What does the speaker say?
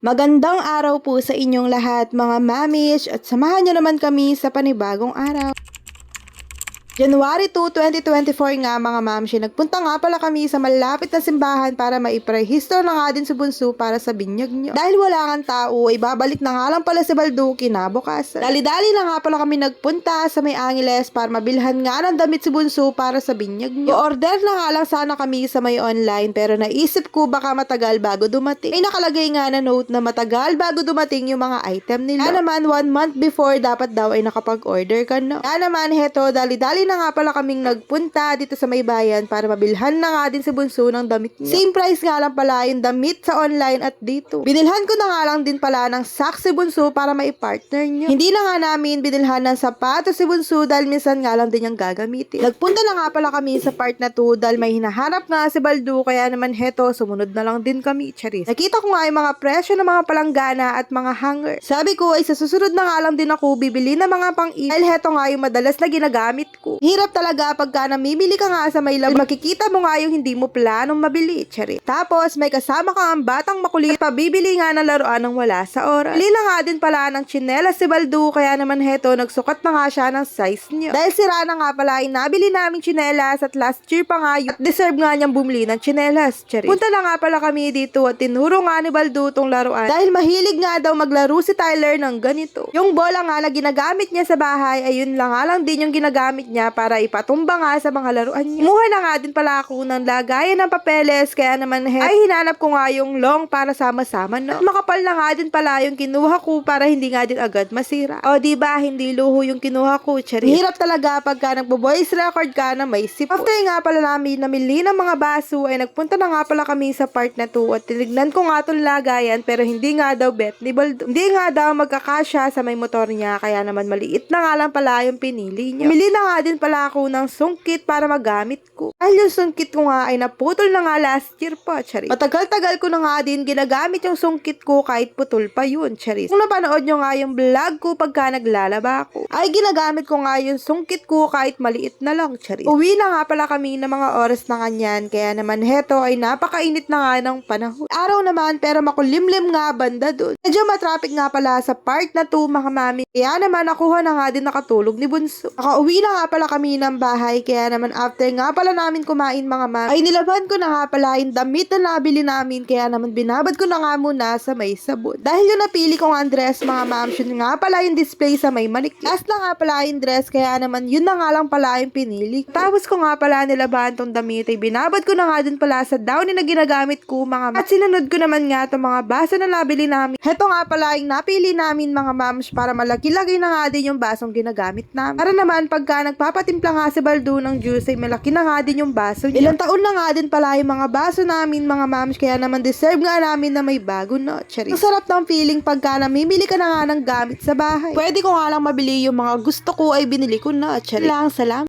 Magandang araw po sa inyong lahat mga mamish at samahan nyo naman kami sa panibagong araw. January 2, 2024 nga mga mamshi, nagpunta nga pala kami sa malapit na simbahan para maiprehisto na nga din si Bunso para sa binyag nyo. Dahil wala kang tao, ay babalik na nga lang pala si Baldo kinabukasan. Dali-dali na nga pala kami nagpunta sa may Angeles para mabilhan nga ng damit si Bunso para sa binyag nyo. I-order na nga lang sana kami sa may online pero naisip ko baka matagal bago dumating. May nakalagay nga na note na matagal bago dumating yung mga item nila. Kaya naman, one month before dapat daw ay nakapag-order ka na. Kaya naman, heto, dali-dali na nga pala kaming nagpunta dito sa may bayan para mabilhan na nga din si Bunso ng damit niya. Same price nga lang pala yung damit sa online at dito. Binilhan ko na nga lang din pala ng socks si Bunso para mai-partner niya. Hindi na nga namin binilhan ng sapatos si Bunso dahil minsan nga lang din yung gagamitin. Nagpunta na nga pala kami sa part na to dahil may hinahanap nga si Baldo kaya naman heto, sumunod na lang din kami, charis. Nakita ko nga yung mga presyo ng mga palanggana at mga hanger. Sabi ko ay sa susunod na nga lang din ako bibili ng mga pang dahil heto nga yung madalas na ginagamit ko. Hirap talaga pagka namimili ka nga sa may lab, makikita mo nga yung hindi mo planong mabili, charis. Tapos may kasama ka ang batang makulit, pabibili nga ng laruan ng wala sa oras. Bili na nga din pala ng tsinelas si Baldo kaya naman heto, nagsukat na nga siya ng size niya. Dahil sira na nga pala ay nabili namin tsinelas at last year pa nga yun. Deserve nga niyang bumili ng tsinelas, charis. Punta na nga pala kami dito at tinuro nga ni Baldo tong laruan. Dahil mahilig nga daw maglaro si Tyler ng ganito. Yung bola nga na ginagamit niya sa bahay, ayun lang nga lang din yung ginagamit niya para ipatumba nga sa mga laruan niya. Kumuha na nga din pala ako ng lagayan ng papeles, kaya naman he, ay hinanap ko nga yung long para sama-sama, no? At makapal na nga din pala yung kinuha ko para hindi nga din agad masira. O di ba hindi luho yung kinuha ko, charis. Hirap talaga pagka nagbo-voice record ka na may sipon. After nga pala namin namili ng mga baso, ay nagpunta na nga pala kami sa part na to at tinignan ko nga tong lagayan pero hindi nga daw bet ni Baldo. Hindi nga daw magkakasya sa may motor niya kaya naman maliit na nga lang pala yung pinili niya. Bumili na nga din pala ako ng sungkit para magamit ko. Dahil yung sungkit ko nga ay naputol na nga last year pa, charis. Matagal-tagal ko na nga din ginagamit yung sungkit ko kahit putol pa yun, charis. Kung napanood nyo nga yung vlog ko pagka naglalaba ako, ay ginagamit ko nga yung sungkit ko kahit maliit na lang, charis. Uwi na nga pala kami ng mga oras na kanyan, kaya naman heto ay napakainit na nga ng panahon. Araw naman pero makulimlim nga banda dun. Medyo matraffic nga pala sa part na to mga mami. Kaya naman nakuha na nga din nakatulog ni Bunso. Nakauwi na nga pala kami ng bahay kaya naman after nga pala namin kumain mga mami, ay nilaban ko na nga pala yung damit na nabili namin kaya naman binabad ko na nga muna sa may sabon. Dahil yung napili kong ang dress mga ma'am, yun nga pala yung display sa may manik. Last na nga pala yung dress kaya naman yun na nga lang pala yung pinili. Tapos ko nga pala nilabahan tong damit ay binabad ko na nga din pala sa downy na ginagamit ko mga ma'am. At sinunod ko naman nga itong mga baso na nabili namin. Heto nga pala yung napili namin mga ma'ams para malaki-laki na nga din yung basong ginagamit namin. Para naman pagka nagpapatimpla nga si Baldo ng juice ay malaki na nga din yung baso niya. Ilang taon na nga din pala yung mga baso namin mga ma'ams kaya naman deserve nga namin na may bago no. Charis. Ang sarap ng feeling pagka namimili ka na nga ng gamit sa bahay. Pwede ko nga lang mabili yung mga gusto ko ay binili ko na. Charis. Lang salam.